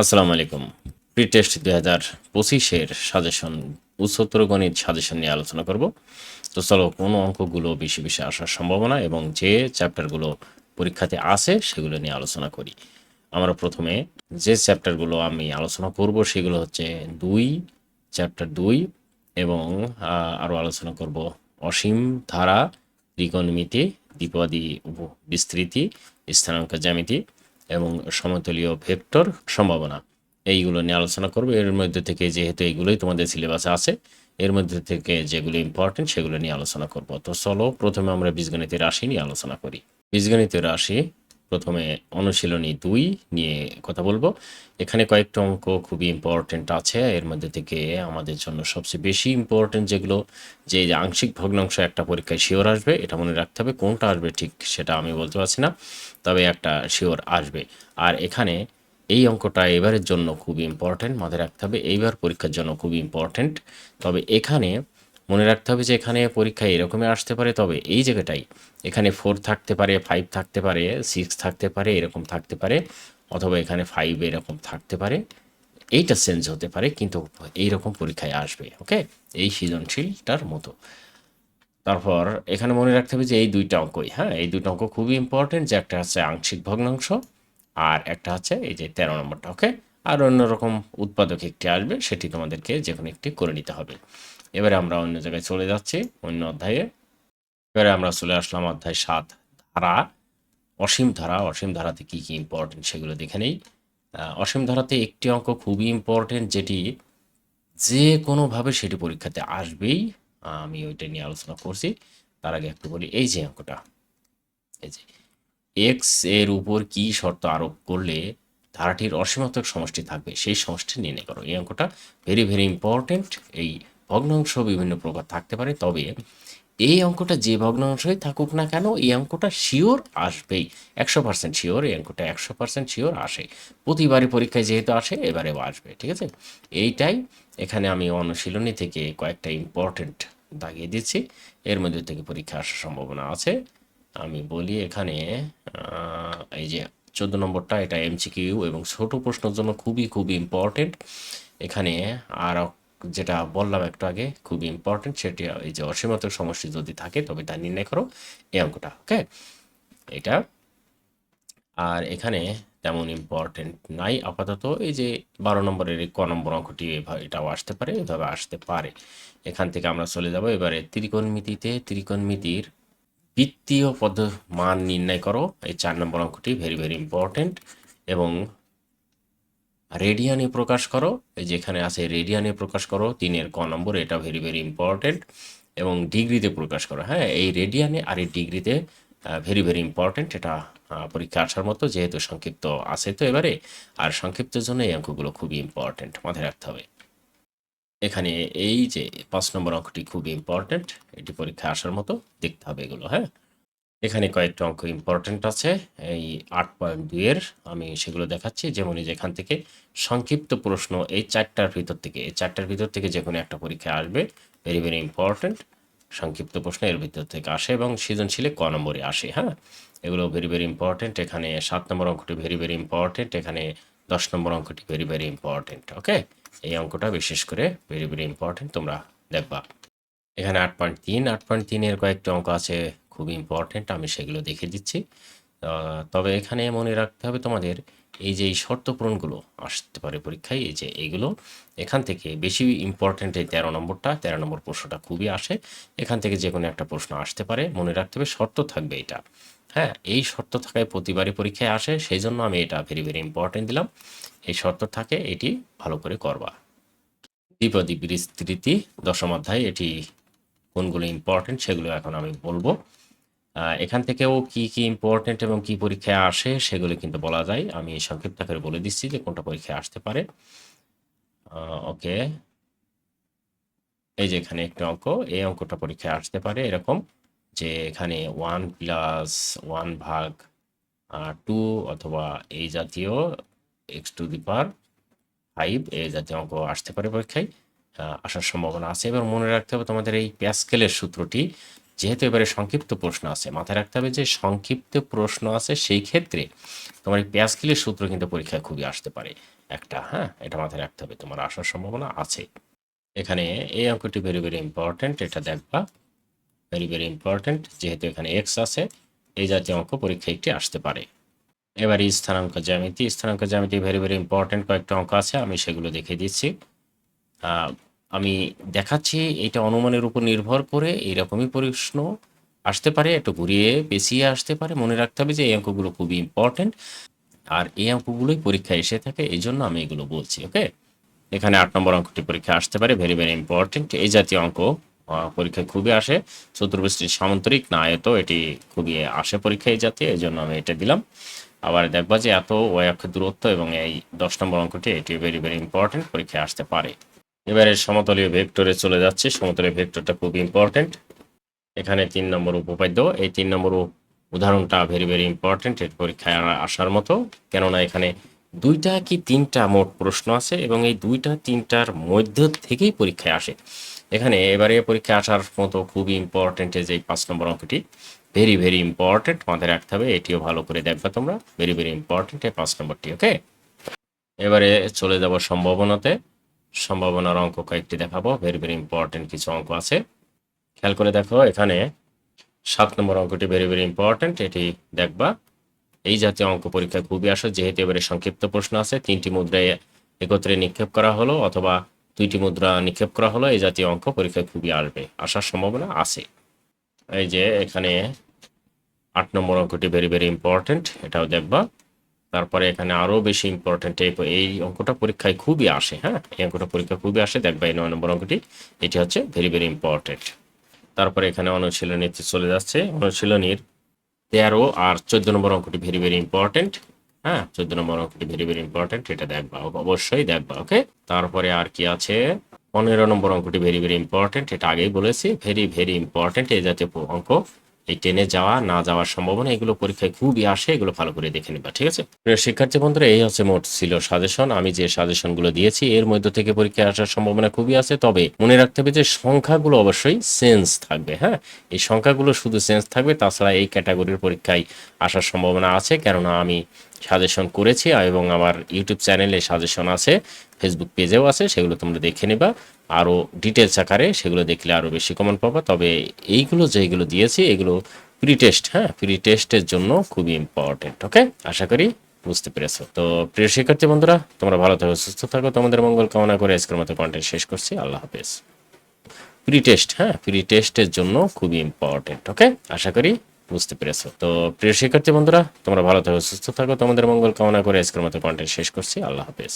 আসসালামু আলাইকুম। Pre test দুই হাজার পঁচিশের সাজেশন, উচ্চতর গণিত সাজেশন নিয়ে আলোচনা করব। তো চলো, কোন অঙ্কগুলো বেশি বেশি আসার সম্ভাবনা এবং যে চ্যাপ্টারগুলো পরীক্ষাতে আসে সেগুলো নিয়ে আলোচনা করি। আমরা প্রথমে যে চ্যাপ্টারগুলো আমি আলোচনা করব সেগুলো হচ্ছে দুই, চ্যাপ্টার দুই এবং আরও আলোচনা করব অসীম ধারা, ত্রিকোণমিতি, দ্বিপদী বিস্তৃতি স্থানাঙ্ক জ্যামিতি। এবং সমতলীয় ভেক্টর সম্ভাবনা। এইগুলো নিয়ে আলোচনা করব। এর মধ্যে থেকে যেহেতু এইগুলোই তোমাদের সিলেবাসে আছে, এর মধ্যে থেকে যেগুলো ইম্পর্টেন্ট সেগুলো নিয়ে আলোচনা করব। তো চলো, প্রথমে আমরা বীজগণিতের রাশি নিয়ে আলোচনা করি। বীজগণিতের রাশি প্রথমে অনুশীলনী দুই নিয়ে কথা বলব। এখানে কয়েকটা অঙ্ক খুবই ইম্পর্টেন্ট আছে। এর মধ্যে থেকে আমাদের জন্য সবচেয়ে বেশি ইম্পর্টেন্ট যেগুলো, যে আংশিক ভগ্নাংশ একটা পরীক্ষায় শিওর আসবে, এটা মনে রাখতে হবে কোনটা আসবে ঠিক সেটা আমি বলতে পারছি না, তবে একটা শিওর আসবে। আর এখানে এই অঙ্কটা এবারের জন্য খুব ইম্পর্টেন্ট মাথায় রাখতে হবে, এইবার পরীক্ষার জন্য খুবই ইম্পর্টেন্ট তবে এখানে মনে রাখতে হবে যে এখানে পরীক্ষায় এরকমই আসতে পারে, তবে এই জায়গাটাই এখানে ফোর থাকতে পারে ফাইভ থাকতে পারে সিক্স থাকতে পারে, এরকম থাকতে পারে, অথবা এখানে ফাইভ এরকম থাকতে পারে, এইটা চেঞ্জ হতে পারে, কিন্তু এইরকম পরীক্ষায় আসবে ওকে এই সৃজনশীলটার মতো। তারপর এখানে মনে রাখতে হবে যে এই দুইটা অঙ্কই হ্যাঁ? এই দুটো অঙ্ক খুবই ইম্পর্টেন্ট যে একটা হচ্ছে আংশিক ভগ্নাংশ আর একটা হচ্ছে এই যে তেরো নম্বরটা ওকে আর অন্যরকম উৎপাদক একটি আসবে, সেটি তোমাদেরকে যে কোনো একটি করে নিতে হবে। এবারে আমরা অন্য জায়গায় চলে যাচ্ছি, অন্য অধ্যায়ে। এবারে আমরা চলে আসলাম অধ্যায় সাত, ধারা। অসীম ধারা, অসীম ধারাতে কি কি ইম্পর্টেন্ট সেগুলো দেখে নেই। অসীম ধারাতে একটি অঙ্ক খুবই ইম্পর্টেন্ট যেটি যে কোনোভাবে সেটি পরীক্ষাতে আসবেই। আমি ওইটা নিয়ে আলোচনা করছি। তার আগে একটু বলি, এই যে অঙ্কটা, এই যে এক্সের উপর কি শর্ত আরোপ করলে ধারাটির অসীমাত্মক সমষ্টি থাকবে, সেই সমষ্টি নির্ণয় করো। এই অঙ্কটা ভেরি ভেরি ইম্পর্টেন্ট এই ভগ্নাংশ বিভিন্ন প্রকার থাকতে পারে, তবে এই অঙ্কটা যে ভগ্নাংশই থাকুক না কেন, এই অঙ্কটা শিওর আসবেই। একশো পার্সেন্ট শিওর এই অঙ্কটা একশো পার্সেন্ট শিওর আসে। প্রতিবারই পরীক্ষায় যেহেতু আসে, এবারেও আসবে, ঠিক আছে? এইটাই এখানে আমি অনুশীলনী থেকে কয়েকটা ইম্পর্টেন্ট দাগিয়ে দিচ্ছি। এর মধ্যে থেকে পরীক্ষা আসার সম্ভাবনা আছে। আমি বলি এখানে এই যে চোদ্দ নম্বরটা, এটা এমসিকিউ এবং ছোট প্রশ্নের জন্য খুবই খুবই ইম্পর্টেন্ট এখানে আর যেটা বললাম একটু আগে, খুব ইম্পর্টেন্ট সেটি এই যে অসীমাত্মক সমষ্টি যদি থাকে, তবে তা নির্ণয় করো এই অঙ্কটা ওকে এটা। আর এখানে তেমন ইম্পর্টেন্ট নাই, আপাতত এই যে বারো নম্বরের ক নম্বর অঙ্কটি এটাও আসতে পারে, এভাবে আসতে পারে। এখান থেকে আমরা চলে যাব এবারে ত্রিকোণমিতিতে। ত্রিকোণমিতির বৃত্তীয় পদ মান নির্ণয় করো, এই চার নম্বর অঙ্কটি ভেরি ভেরি ইম্পর্টেন্ট এবং রেডিয়ানে প্রকাশ করো যেখানে আছে রেডিয়ানে প্রকাশ করো, তিনের ক নম্বর, এটা ভেরি ভেরি ইম্পর্টেন্ট এবং ডিগ্রিতে প্রকাশ করো। হ্যাঁ এই রেডিয়ানে আর এই ডিগ্রিতে ভেরি ভেরি ইম্পর্টেন্ট এটা পরীক্ষা আসার মতো যেহেতু সংক্ষিপ্ত আছে তো এবারে, আর সংক্ষিপ্তের জন্য এই অঙ্কগুলো খুবই ইম্পর্টেন্ট মাথায় রাখতে হবে। এখানে এই যে পাঁচ নম্বর অঙ্কটি খুবই ইম্পর্টেন্ট এটি পরীক্ষা আসার মতো, দেখতে হবে এগুলো হ্যাঁ। এখানে কয়েকটা অঙ্ক ইম্পর্টেন্ট আছে। এই আট পয়েন্ট দুইয়ের আমি সেগুলো দেখাচ্ছি। যেমন এই যে এখান থেকে সংক্ষিপ্ত প্রশ্ন এই চারটার ভিতর থেকে, এই চারটার ভিতর থেকে যে কোনো একটা পরীক্ষা আসবে। ভেরি ভেরি ইম্পর্টেন্ট সংক্ষিপ্ত প্রশ্ন এর ভিতর থেকে আসে এবং সৃজনশীলে ক নম্বরে আসে হ্যাঁ? এগুলো ভেরি ভেরি ইম্পর্টেন্ট এখানে সাত নম্বর অঙ্কটি ভেরি ভেরি ইম্পর্টেন্ট এখানে দশ নম্বর অঙ্কটি ভেরি ভেরি ইম্পর্টেন্ট ওকে? এই অঙ্কটা বিশেষ করে ভেরি ভেরি ইম্পর্টেন্ট তোমরা দেখবা। এখানে আট পয়েন্ট তিন। আট পয়েন্ট তিনের কয়েকটি অঙ্ক আছে। খুবই ইম্পর্টেন্ট আমি সেগুলো দেখে দিচ্ছি। তবে এখানে মনে রাখতে হবে তোমাদের, এই যে এই শর্ত পূরণগুলো আসতে পারে পরীক্ষায়, এই যে এইগুলো এখান থেকে বেশি ইম্পর্টেন্ট এই তেরো নম্বরটা, তেরো নম্বর প্রশ্নটা খুবই আসে। এখান থেকে যে কোনো একটা প্রশ্ন আসতে পারে, মনে রাখতে হবে শর্ত থাকবে এটা। হ্যাঁ এই শর্ত থাকায় প্রতিবারই পরীক্ষায় আসে সেই জন্য আমি এটা ভেরি ভেরি ইম্পর্টেন্ট দিলাম। এই শর্ত থাকে, এটি ভালো করে করবা। দ্বিপদী বিস্তৃতি, দশম অধ্যায়, এটি কোনগুলো ইম্পর্টেন্ট সেগুলো এখন আমি বলব। এখান থেকেও কি কি ইম্পর্টেন্ট এবং কি পরীক্ষায় আসে সেগুলো কিন্তু বলা যায়। আমি সংক্ষিপ্ত করে বলে দিচ্ছি যে কোনটা পরীক্ষায় আসতে পারে। ওকে। এই যে এখানে একটা অঙ্ক, এই অঙ্কটা পরীক্ষায় আসতে পারে এরকম যে এখানে ওয়ান প্লাস ওয়ান ভাগ টু অথবা এই জাতীয় x to the power five এই জাতীয় অঙ্ক আসতে পারে পরীক্ষায়। আসার সম্ভাবনা আছে এবার মনে রাখতে হবে তোমাদের এই প্যাসকেলের সূত্রটি যেহেতু এবারে সংক্ষিপ্ত প্রশ্ন আছে, মাথায় রাখতে হবে যে সংক্ষিপ্ত প্রশ্ন আছে, সেই ক্ষেত্রে তোমার এই প্যাসকেলের সূত্র কিন্তু পরীক্ষায় খুবই আসতে পারে। একটা হ্যাঁ এটা মাথায় রাখতে হবে, তোমার আসার সম্ভাবনা আছে। এখানে এই অঙ্কটি ভেরি ভেরি ইম্পর্ট্যান্ট এটা দেখবা। ভেরি ভেরি ইম্পর্ট্যান্ট যেহেতু এখানে এক্স আছে, এই জাতীয় অঙ্ক পরীক্ষা একটি আসতে পারে। এবার স্থানাঙ্ক জ্যামিতি স্থানাঙ্ক জ্যামিতি ভেরি ভেরি ইম্পর্ট্যান্ট কয়েকটা অঙ্ক আছে, আমি সেগুলো দেখে দিচ্ছি। আমি দেখাচ্ছি, এটা অনুমানের উপর নির্ভর করে এইরকমই প্রশ্ন আসতে পারে, একটু ঘুরিয়ে পেছিয়ে আসতে পারে। মনে রাখতে হবে যে এই অঙ্কগুলো খুবই ইম্পর্ট্যান্ট আর এই অঙ্কগুলোই পরীক্ষায় এসে থাকে এই জন্য আমি এগুলো বলছি ওকে এখানে আট নম্বর অঙ্কটি পরীক্ষা আসতে পারে ভেরি ভেরি ইম্পর্টেন্ট এই জাতীয় অঙ্ক পরীক্ষায় খুবই আসে। চতুর্ভুজটি সামন্তরিক, না এত, এটি খুবই আসে পরীক্ষায় এই জাতীয় এই জন্য আমি এটা দিলাম। আবার দেখবা যে এত ওই অক্ষের দূরত্ব এবং এই দশ নম্বর অঙ্কটি, এটি ভেরি ভেরি ইম্পর্টেন্ট পরীক্ষায় আসতে পারে। এবারে সমতলীয় ভেক্টরে চলে যাচ্ছে। সমতলীয় ভেক্টরটা খুব ইম্পর্টেন্ট এখানে তিন নম্বর উপপাদ্য। এই তিন নম্বর উদাহরণটা ভেরি ভেরি ইম্পর্টেন্ট এর পরীক্ষায় আসার মতো। কেননা এখানে দুইটা কি তিনটা মোট প্রশ্ন আছে এবং এই দুইটা তিনটার মধ্য থেকেই পরীক্ষায় আসে। এখানে এবারে পরীক্ষায় আসার মতো খুবই ইম্পর্টেন্ট যে পাঁচ নম্বর অঙ্কটি ভেরি ভেরি ইম্পর্টেন্ট মাথায় রাখতে হবে। এটিও ভালো করে দেখবে তোমরা। ভেরি ভেরি ইম্পর্টেন্ট এই পাঁচ নম্বরটি ওকে এবারে চলে যাব সম্ভাবনাতে। সম্ভাবনার অঙ্ক কয়েকটি দেখাবো। ভেরি ভেরি ইম্পর্টেন্ট কিছু অঙ্ক আছে। খেয়াল করে দেখো, এখানে সাত নম্বর অঙ্কটি ভেরি ভেরি ইম্পর্টেন্ট এটি দেখবা, এই জাতীয় অঙ্ক পরীক্ষায় খুবই আসে যেহেতু এবারে সংক্ষিপ্ত প্রশ্ন আছে, তিনটি মুদ্রায় একত্রে নিক্ষেপ করা হলো অথবা দুইটি মুদ্রা নিক্ষেপ করা হলো, এই জাতীয় অঙ্ক পরীক্ষায় খুবই আসবে। আসার সম্ভাবনা আছে। এই যে এখানে আট নম্বর অঙ্কটি ভেরি ভেরি ইম্পর্টেন্ট এটাও দেখবা। তারপরে এখানে আরও বেশি ইম্পর্টেন্ট এই এই অঙ্কটা পরীক্ষায় খুবই আসে হ্যাঁ? এই অঙ্কটা পরীক্ষা খুবই আসে দেখবা এই নয় নম্বর অঙ্কটি, এটি হচ্ছে ভেরি ভেরি ইম্পর্টেন্ট তারপরে এখানে অনুশীলনীতে চলে যাচ্ছে, অনুশীলনীর তেরো আর চোদ্দ নম্বর অঙ্কটি ভেরি ভেরি ইম্পর্টেন্ট হ্যাঁ? চোদ্দ নম্বর অঙ্কটি ভেরি ভেরি ইম্পর্টেন্ট এটা দেখবা অবশ্যই দেখবা ওকে তারপরে আর কি আছে? পনেরো নম্বর অঙ্কটি ভেরি ভেরি ইম্পর্টেন্ট এটা আগেই বলেছি ভেরি ভেরি ইম্পর্টেন্ট এই জাতীয় অঙ্ক। এই টেনে যাওয়া, না যাওয়ার সম্ভাবনা, এগুলো পরীক্ষায় খুবই আসে, এগুলো ভালো করে দেখে নিবা, ঠিক আছে? শিক্ষার্থী বন্ধুরা, এই হচ্ছে মোট ছিল সাজেশন আমি যে সাজেশনগুলো দিয়েছি, এর মধ্য থেকে পরীক্ষায় আসার সম্ভাবনা খুবই আছে। তবে মনে রাখতে হবে যে, সংখ্যাগুলো অবশ্যই সেন্স থাকবে হ্যাঁ? এই সংখ্যাগুলো শুধু সেন্স থাকবে, তাছাড়া এই ক্যাটাগরির পরীক্ষায় আসার সম্ভাবনা আছে। কেননা আমি সাজেশন করেছি, এবং আমার ইউটিউব চ্যানেলে সাজেশন আছে। ফেসবুক পেজেও আছে, সেগুলো তোমরা দেখে নেবা। আরও ডিটেলস আকারে সেগুলো দেখলে আরও বেশি কমন পাবা। তবে এইগুলো যেগুলো দিয়েছি, এগুলো প্রি টেস্ট হ্যাঁ? প্রি টেস্টের জন্য খুবই ইম্পর্টেন্ট ওকে আশা করি বুঝতে পেরেছ। তো প্রিয় শিক্ষার্থী বন্ধুরা, তোমরা ভালো থাকো, সুস্থ থাকো। তোমাদের মঙ্গল কামনা করে আজকের মতো কন্টেন্ট শেষ করছি। আল্লাহ হাফেজ। প্রি টেস্ট হ্যাঁ? প্রি টেস্টের জন্য খুবই ইম্পর্টেন্ট ওকে আশা করি বুঝতে পেরেছ। তো প্রিয় শিক্ষার্থী বন্ধুরা, তোমরা ভালো থাকো, সুস্থ থাকো। তোমাদের মঙ্গল কামনা করে আজকের মতো কন্টেন্ট শেষ করছি। আল্লাহ হাফেজ।